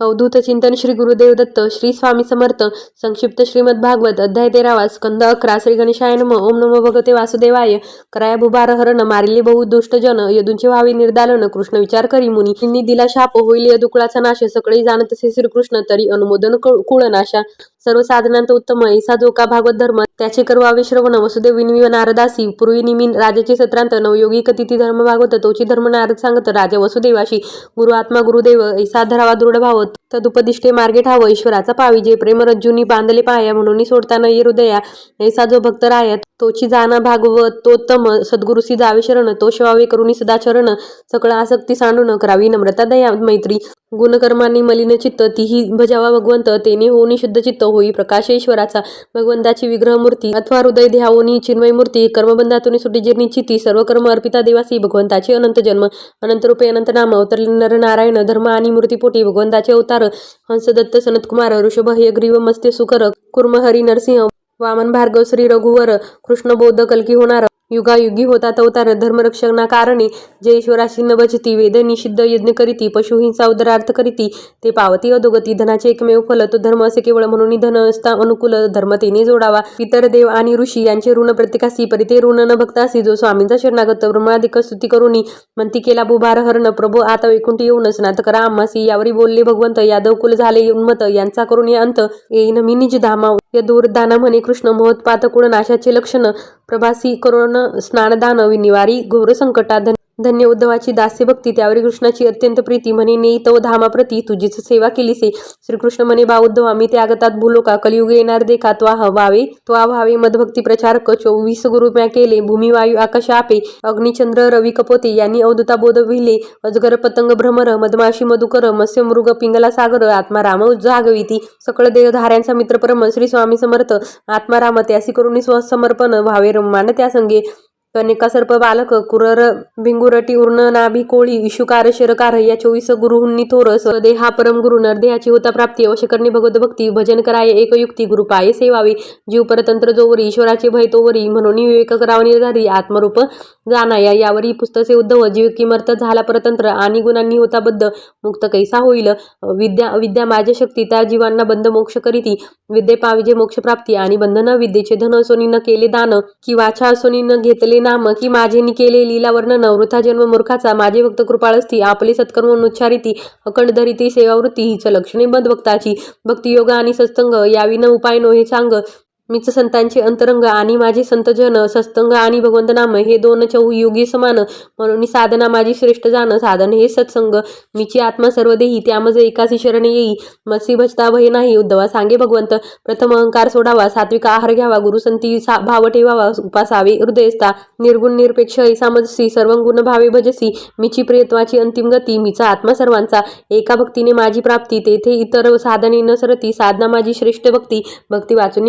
अवधूत चिंतन श्री गुरुदेव दत्त श्री स्वामी समर्थ संक्षिप्त श्रीमद भागवत अध्याय तेरावा स्कंद अकरा श्री गणेशाय नम ओम नमो भगवते वासुदेवाय कराया भुभार हरण मारिले बहु दुष्ट जन यदूंचे व्हावी निर्दालन कृष्ण विचार करी मुनी दिला शाप होईल यदुकुळाचा नाश सगळे जाणत असे श्रीकृष्ण तरी अनुमोदन कुळ- कुळनाशा सर्व उत्तम ऐसा जो का भागवत धर्म त्याचे करवावे श्रवण वसुदेव विनवी नारदासी पूर्वी निमिन राजाचे सत्रांत नवयोगी कथिती धर्म भागवत तोची धर्म नारद सांगत राजा वसुदेवाशी गुरु आत्मा गुरुदेव ऐसा धरावा दृढ भाव तदुपदिष्टे मार्गे ठाव ईश्वराचा पावी. जे प्रेमरज्जूनी बांधले पाया म्हणून सोडताना ये हृदया. ऐसा जो भक्त राया तोची जाना भागवतोत्तम सद्गुरुसी जावे शरण तो शिवावे करुणी सदाचरण सकळ आसक्ती सांडून करावी नम्रता दया मैत्री. गुणकर्मांनी मलिन चित्त तीही भजावा भगवंत तेने होऊनी शुद्ध चित्त होई प्रकाशेश्वराचा भगवंताची विग्रह मूर्ती अथवा हृदय ध्यावोनी चिन्मय मूर्ती कर्मबंधातून सुटी जीर्णी चित्ती सर्व कर्म अर्पिता देवासी भगवंताचे अनंत जन्म अनंत रूपे अनंत नाम अवतरले नर नारायण धर्म आणि मूर्तीपोटी भगवंताचे अवतार हंसदत्त सनतकुमार ऋषभ ग्रीव मस्ते सुकर कुर्महरी नरसिंह वामन भार्गव श्री रघुवर कृष्ण बौद्ध कलकी होणार युगायुगी होता अवतार धर्मरक्षणा कारणे जे ईश्वराशी न बचती वेद निषिद्ध यज्ञ करीती पशुहिंसा उदरार्थ करीती ते पावती अधोगती धनाचे एकमेव फल तो धर्म असे केवळ म्हणून धन असता अनुकूल धर्मतेने जोडावा. पितर देव आणि ऋषी यांचे ऋण प्रत्येकासी परिते ऋण न भक्तासी जो स्वामींचा शरणागत ब्रह्मादिक स्तुती करुणी म्हणती केला बुभार हरण प्रभू आता वैकुंठी येऊनच नात करा आम्हासी यावरी बोलले भगवंत यादव कुल झाले उन्मत यांचा करून अंत येईन मी निज धामा या म्हणे कृष्ण मोहत्पात कुळ नाशाचे लक्षण प्रभासी करुण स्नानदान विनिवारी घोर संकटा धन धन्य उद्धवाची दास्य भक्ती त्यावरी कृष्णाची अत्यंत प्रीती. म्हणे नेई तव धामाप्रती तुझीच सेवा केलीसे. श्रीकृष्ण म्हणे बा उद्धवा मी त्यागतात भूलोका कलियुग येणार देखा त्वा व्हावे त्वा व्हावे मदभक्ती प्रचारक चोवीस गुरु म्या केले भूमी वायू आकाश आपे अग्निचंद्र रवी कपोते यांनी अवधुता बोध विले अजगर पतंग भ्रमर मधमाशी मधुकर मत्स्य मृग पिंगला सागर आत्मा राम जागविती सकळ देहधाऱ्यांचा मित्र परम श्री स्वामी समर्थ आत्मा राम त्यासी करुणी स्वसमर्पण व्हावे रम्मान त्या संगे कनिका सर्प बालक कुरर भिंगुरटी उर्ण नाभी कोळी इशुकार शरकार या चोवीस गुरुहुंनी थोरस देहा परम गुरु नरदेहाची होता प्राप्ती. अवश्य भगवत भक्ती भजन कराय एक युक्ती गुरु पाये सेवावी. जीव परतंत्र जोवरी ईश्वराचे भय तोवरी म्हणून विवेक करावणी निर्धारी आत्मरूप जाणाया यावरी पुस्तके उद्धव जीव किमर्थ झाला परतंत्र आणि गुणांनी होता बद्ध मुक्त कैसा होईल? विद्या विद्या माझ्या शक्ती त्या जीवांना बंध मोक्ष करीती. विद्ये पाविजे मोक्ष प्राप्ती आणि बंधन विद्येचे धन असोनी न केले दान की वाचा असोनी न घेतले नाम की माझे नि केले लीला वर्णन वृथा जन्म मूर्खाचा माझे भक्त कृपाळ असती आपले सत्कर्म उच्चारिती अखंड धरिती सेवावृत्ती हिच लक्षणे बंद भक्ताची भक्तियोग आणि सत्संग या न उपाय नो हे सांग मीच संतांचे अंतरंग आणि माझे संतजन सत्संग आणि भगवंत नाम हे दोन चौयुगी योगी समान. म्हणून साधना माझी श्रेष्ठ जाण साधन हे सत्संग. मीची आत्मा सर्व देही त्यामध्ये एकासी शरण येई. मसी भजता भय नाही उद्धवा सांगे भगवंत. प्रथम अहंकार सोडावा सात्विक आहार घ्यावा गुरुसंती सा- भाव ठेवावा उपासावे हृदयस्था. निर्गुण निरपेक्ष ऐसामजसी सर्व गुण भावे भजसी. मीची प्रियत्वाची अंतिम गती मीचा आत्मा सर्वांचा. एका भक्तीने माझी प्राप्ती तेथे इतर साधने न सरती साधना माझी श्रेष्ठ भक्ती. भक्ती वाचून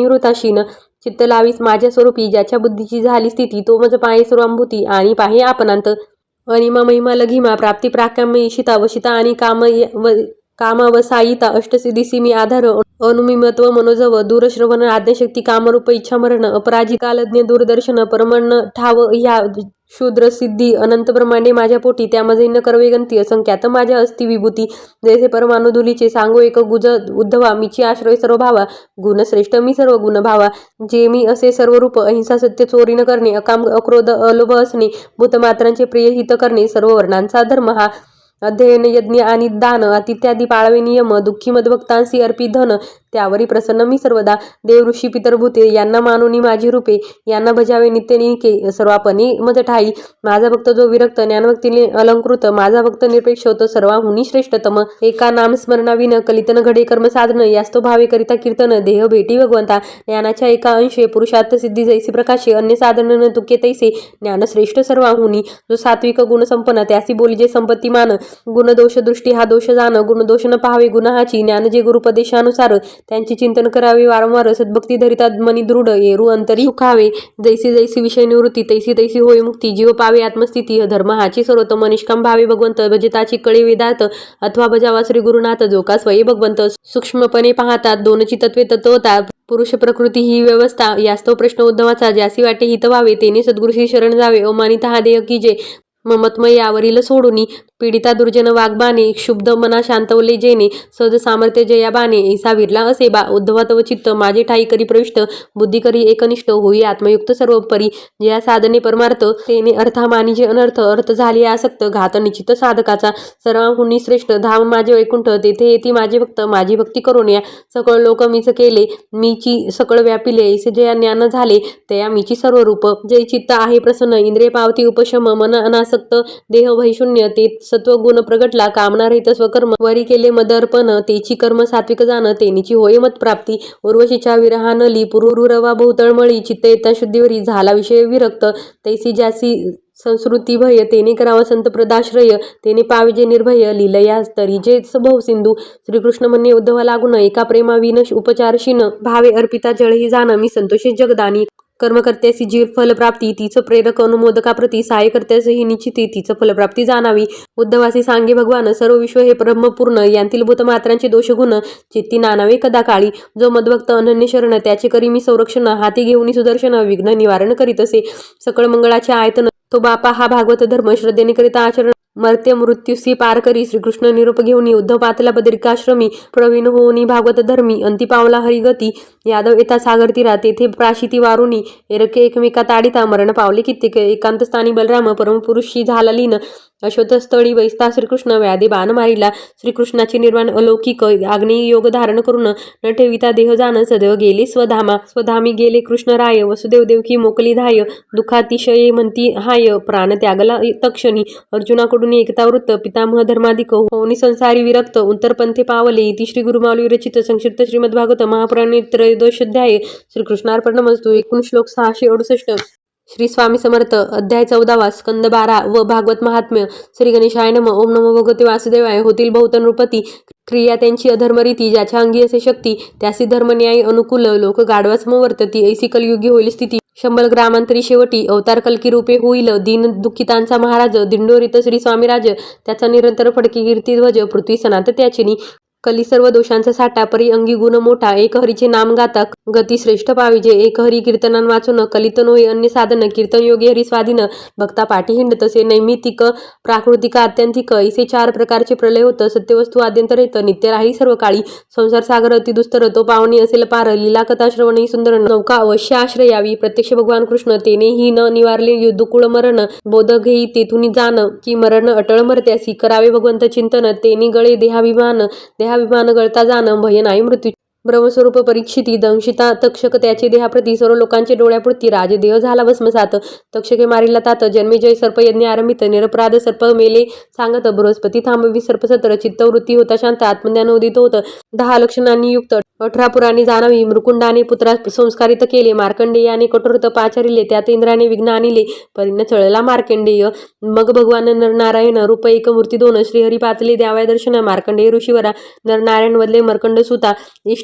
दृष्टीनं चित्त लावीस माझ्या स्वरूपी ज्याच्या बुद्धीची झाली स्थिती तो मज पाहे सर्वांभूती आणि पाहे आपणांत. अनिमा महिमा लघिमा प्राप्ती प्राकाम्य इशिता वशिता आणि काम व कामावसायिता अष्टसिद्धीसी मी आधार अनुमिमत्व मनोजव दूरश्रवण आज्ञाशक्ती कामरूप इच्छा मरण दूरदर्शन परमण ठाव ह्या शूद्र सिद्धी अनंत माझ्या पोटी त्यामध्ये न करवेगंती असंख्यात माझ्या अस्ति विभूती जैसे परमानुधुलीचे सांगो एक गुज उद्धवा मीची आश्रय सर्व भावा गुणश्रेष्ठ मी सर्व गुण भावा. जे मी असे सर्व रूप अहिंसा सत्य चोरी न करणे अकाम अक्रोध अलोभ असणे भूतमात्रांचे प्रिय हित करणे सर्व वर्णांचा धर्म हा. अध्ययन यज्ञ आणि दान अतित्यादी पाळावे नियम दुःखी मदभक्तांसी अर्पी धन त्यावरी प्रसन्न मी सर्वदा. देवऋषी पितरभूते यांना मानुनी माझी रूपे. यांना भजावे नित्यनिके सर्वापणी मज ठाई माझा भक्त जो विरक्त ज्ञानभक्तीने अलंकृत माझा भक्त निरपेक्ष होतो सर्वाहुनी श्रेष्ठतम. एका नाम स्मरणाविन कलितन घडे कर्म साधन यास्तो भावे करिता कीर्तन देह भेटी भगवंता. ज्ञानाच्या एका अंशे पुरुषार्थ सिद्धी जैसी प्रकाशे अन्य साधन न तुके तैसे. ज्ञान श्रेष्ठ सर्वाहुनी जो सात्विक गुण संपन्न त्यासी संपत्ती संपत्तीमान गुणदोष दृष्टी हा दोष जाण गुणदोष न पाहावे गुणाहाची ज्ञान जे गुरुपदेशानुसार त्यांचे चिंतन करावे वारंवार सद्भक्ती धरितात मनी दृढ येरू अंतरी सुखावे जैसी जैसी विषय निवृत्ती तैसी तैसी होय मुक्ती जीव पावे आत्मस्थिती धर्म हाची सर्वोत्तम निष्काम भावे भगवंत भजताची कळे वेदार्थ अथवा बजावा श्री गुरुनाथ जो का स्वयं भगवंत सूक्ष्मपणे पाहतात दोनची तत्वे तत्वता पुरुष प्रकृती ही व्यवस्था यास्तव प्रश्न उद्धवाचा ज्यासी वाटे हित व्हावे तेने सद्गुरुशी शरण जावे अमानित हा देह की जे ममत्मय यावरील सोडूनी पीडिता दुर्जन वाग्बाने क्षुब्ध मना शांतवले जेने सज सामर्थ्य जया बाणे ऐसा विरला असे बा उद्धवा चित्त माझे ठाई करी प्रविष्ट बुद्धी करी एकनिष्ठ होई आत्मयुक्त सर्वोपरी. जया साधने परमार्थ तेने अर्था मानिजे अनर्थ अर्थ झाली आसक्त घात निश्चित साधकाचा. सर्वांहुनी श्रेष्ठ धाम माझे वैकुंठ तेथे येती माझे भक्त माझी भक्ती करून या. सकळ लोक मीच केले मीची सकळ व्यापिले ऐसे जया ज्ञान झाले तया मीची सर्व रूप जय चित्त आहे प्रसन्न इंद्रिय पावती उपशम मन अनास देह भैशून्य ते सत्व गुण प्रगटला कामना रहित स्वकर्म वरी केले मदर्पण तेची कर्म सात्विक जाण तेनीची होय मत प्राप्ती उर्वशीच्या विरहानली पुरुरवा बहुतळमळी चित्त येता शुद्धीवरी झाला विषय विरक्त तैसी ज्यासी संस्कृती भय तेने करावा संत प्रदाश्रय तेने पाविजे निर्भय लिलया तरी जे सभव सिंधू श्रीकृष्ण म्हणणे उद्धवा लागून एका प्रेमा विनश उपचारशीन भावे अर्पिता जळही जाण मी संतोषी जगदानी कर्मकर्त्यासी जी फलप्राप्ती तिचं प्रेरक अनुमोदकाप्रती सहाय्य ही निश्चिती तिचं फलप्राप्ती जाणावी. उद्धवासी सांगे भगवान सर्व विश्व हे ब्रह्मपूर्ण यांतील भूतमात्रांचे दोषगुण चित्ती नानावे कदा काळी. जो मदभक्त अनन्य शरण त्याचे करी मी संरक्षण हाती घेऊन सुदर्शन विघ्न निवारण करीत असे. सकळ मंगळाचे आयतन तो बापा हा भागवत धर्म श्रद्धेने करिता आचरण मर्त्य मृत्यूसी पार करी श्रीकृष्ण निरोप घेऊन उद्धव पातला बदरिकाश्रमी प्रवीण होऊनी भागवत धर्मी अंती पावला हरिगती यादव येता सागर तीरा तेथे प्राशिती वारुणी एरके एकमेका ताडिता मरण पावले कित्येक एकांत स्थानी बलराम परमपुरुषी झाला लीन अश्वत्थस्थळी वैस्ता श्रीकृष्ण व्याधी बाण मारिला श्रीकृष्णाचे निर्माण अलौकिक आग्नेय योग धारण करून न ठेविता देह जाण सदैव गेले स्वधामा स्वधामी गेले कृष्णराय वसुदेव देवकी मोकली धाय दुःखातिशये म्हणती हाय प्राण त्यागला तक्षणी अर्जुनाकडून एकता वृत्त पितामह धर्माधिक होनी संसारी विरक्त उत्तरपंथे पावले इति श्री गुरुमावली विरचित संक्षिप्त श्रीमद भागवत महापुराणे त्रयोदशोध्याय श्रीकृष्णार्पणमस्तु एकूण श्लोक सहाशे अडुसष्ट. श्री स्वामी समर्थ अध्याय चौदावा स्कंद बारा व भागवत महात्म्य श्री गणेशाय नम ओम नमो भगवते वासुदेवाय होतील बहुतन क्रिया त्यांची अधर्मरीती ज्याच्या अंगी असे शक्ती त्यासी धर्मन्यायी अनुकूल लोक गाढवासम समवर्तती ऐसी कलयुगी होईल स्थिती. शंभर ग्रामांतरी शेवटी अवतार कलकी रूपे होईल दीन दुःखितांचा महाराज दिंडोरीत श्री स्वामीराज त्याचा निरंतर फडकी कीर्ती ध्वज पृथ्वी सनात त्याचिनी कली सर्व दोषांचा साठा परी अंगी गुण मोठा एक हरीचे नाम गाता गती श्रेष्ठ पाविजे एक हरी कीर्तनान वाचून कलितन होई अन्य साधन कीर्तन योगी हरी स्वाधीन भक्ता पाठी हिंड तसे नैमितिक प्राकृतिक आत्यंतिक इसे चार प्रकारचे प्रलय होत सत्यवस्तू आद्यंतर येत नित्य राही सर्व काळी संसार सागर अतिदुस्तर तो पावणी असेल पार लीला कथा श्रवणी सुंदर नौका अवश्य आश्रयावी प्रत्यक्ष भगवान कृष्ण तेने ही न निवारले युद्धकुळ मरण बोध घेई तेथून जाण की मरण अटळ मरत्यासी करावे भगवंत चिंतन तेने गळे देहाभिमान देहाभिमान गळता जाण भय नाही ब्रह्मस्वरूप परीक्षिती दंशिता तक्षक त्याचे देहाप्रती सर्व लोकांचे डोळ्यापुरती राजदेह झाला भस्मसात. तक्षके मारिला तात जन्मेजय सर्पयज्ञ आरंभित निरपराध सर्प मेले सांगत बृहस्पती थांबवी सर्पसत्र चित्तवृत्ती होता शांत आत्मज्ञान उदित होत. दहा लक्षणांनी युक्त अठरा पुराणी जाणवी मृकुंडाने पुत्रा संस्कारित केले मार्कंडेयाने कठोर तप आचरिले त्यात इंद्राने विघ्न आणले परिण चळला मार्कंडेय. मग भगवान नरनारायण रूप एक मूर्ती दोन श्रीहरी पातले द्यावया दर्शन मार्कंडेय ऋषीवरा नरनारायण वदले मर्कंड सुता.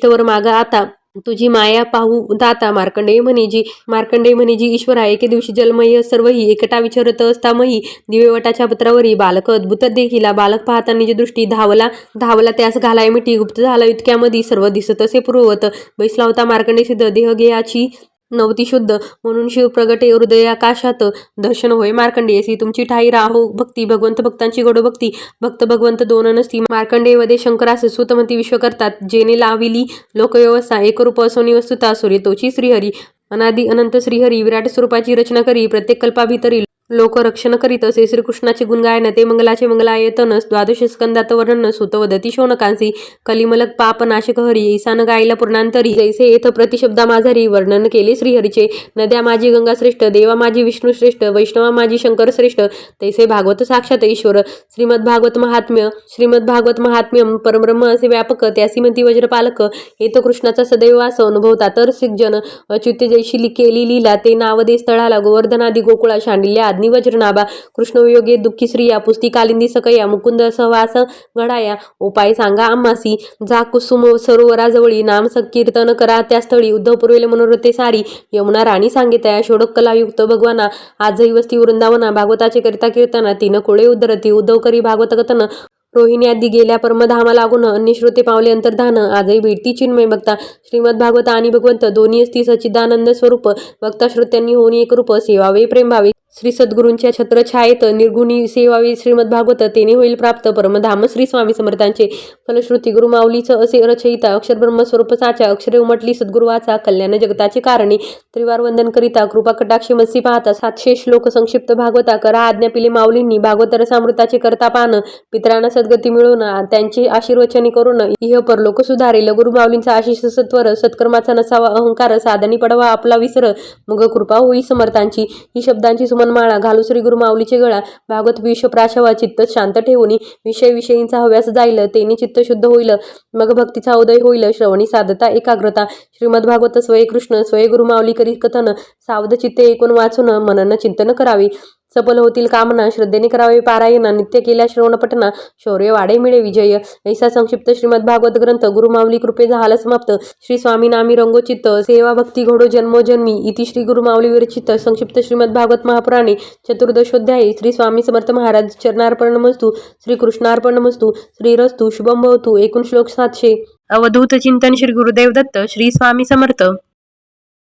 इष्टवर मागा आता. तुझी माया पाहू दाता मार्कंडेय म्हणेजी मार्कंडेय म्हणेजी ईश्वर आहे. एके दिवशी जलमय सर्वही एकटा विचारत असतामही दिवेवटाच्या पत्रावरी बालक अद्भुत देखिला बालक पाहता जी दृष्टी धावला धावला त्यास घालाय मिठी. गुप्त झाला इतक्यामध्ये सर्व दिसत असे पूर्ववत बैसला होता मार्कंडे सिद्ध. देह गेयाची नवती शुद्ध. म्हणून शिव प्रगटे हृदयाकाशात दर्शन होय मार्कंडेयसी तुमची ठाई राहो भक्ती भगवंत भक्तांची गोड भक्ती. भक्त भगवंत दोन नसती. मार्कंडेय वदे शंकरास सुतमती विश्व करतात. जेने लाविली लोकव्यवस्था एकरूप असोनी वस्तुता सूर्य तोची श्रीहरी. अनादि अनंत श्रीहरी विराट स्वरूपाची रचना करी प्रत्येक कल्पाभितरी लोक रक्षण करीत असे श्रीकृष्णाचे गुणगायन ते मंगलाचे मंगलायतन द्वादश स्कंदात वर्णन सुत वदती शोनकांसी कलिमलक पाप नाशक हरी ईसान गायला पूर्णांतरी जैसे येथ प्रतिशब्दा माझारी वर्णन केले श्रीहरीचे. नद्या माझी गंगा श्रेष्ठ देवा माझी विष्णू श्रेष्ठ वैष्णवा माझी शंकर श्रेष्ठ तैसे भागवत साक्षात ईश्वर. श्रीमद भागवत महात्म्य श्रीमद भागवत महात्म्यम परब्रह्म असे व्यापक त्यासी वज्रपालक हेत कृष्णाचा सदैव वास अनुभवता तर सिग्जन अच्युत्य जैशी केली लीला ते नावदे स्थळाला गोवर्धनादी गोकुळा शांडिल्य साधनी वज्रनाभा कृष्णवियोगे दुःखी स्त्रिया पुस्तिकालिंदी सकया मुकुंद सहवास घडाया उपाय सांगा आम्हासी जा कुसुम सरोवराजवळी नाम संकीर्तन करा त्या स्थळी उद्धव पुरवेल मनोरथे सारी यमुना राणी सांगितया षोडक कलायुक्त भगवाना आजही वस्ती वृंदावना भागवताचे करिता कीर्तना तीन कोळे उद्धरती उद्धव करी भागवत कथन रोहिणी आदी गेल्या परमधामा लागून अन्य श्रोते पावले अंतर्धान आजही भेटती चिन्मय भक्ता श्रीमद भागवत आणि भगवंत दोन्ही असती सच्चिदानंद स्वरूप भक्ता श्रोत्यांनी होऊन एक रूप सेवावे प्रेम भावे. श्री सद्गुरूंच्या छत्रछायेत निर्गुणी सेवावी श्रीमद भागवत तेने होईल प्राप्त परमधाम श्री स्वामी समर्थांचे फलश्रुती गुरुमाऊलीचं असे रचयिता अक्षर ब्रह्मस्वरूपसाच्या अक्षरे उमटली सद्गुरुवाचा कल्याण जगताचे कारणे त्रिवार वंदन करिता कृपा कटाक्षी मत्सी पाहता सातशे श्लोक संक्षिप्त भागवता करा आज्ञा पिले माऊलींनी भागवत रसामृताचे करता पान पितरांना सद्गती मिळवून त्यांची आशीर्वचने करून इह परलोक सुधारेल. गुरुमाऊलींचा आशिष सत्वर सत्कर्माचा नसावा अहंकार साधनी पडवा आपला विसर मग कृपा होई समर्थांची. ही शब्दांची माळा घालू श्री गुरुमाऊलीचे गळा भागवत विश्व प्राशवा चित्त शांत ठेवणी विषय विषयींचा हव्यास जाईल तेनी चित्त शुद्ध होईल मग भक्तीचा उदय होईल श्रवणी साधता एकाग्रता. श्रीमद भागवत स्वय कृष्ण स्वय गुरुमाऊली करी कथन सावध चित्ते ऐकून वाचून मनन चिंतन करावे. सफल होतील कामना श्रद्धेने करावे पारायण नित्य केल्या श्रवणपटना शौर्य वाडे मिळे विजय. ऐसा संक्षिप्त श्रीमद भागवत ग्रंथ गुरुमावली कृपे झाला समाप्त. श्री स्वामी नामी रंगोचित्त सेवा भक्ती घोडो जन्मोजन्मी इति श्री गुरुमावली विरचित संक्षिप्त श्रीमद भागवत महापुराणे चतुर्दशोध्यायी श्री स्वामी समर्थ महाराज चरणार्पण मस्तू श्री कृष्णार्पणमस्तु श्रीरस्तू शुभम भवतू. एकूण श्लोक सातशे. अवधूत चिंतन श्री गुरुदेव दत्त श्री स्वामी समर्थ.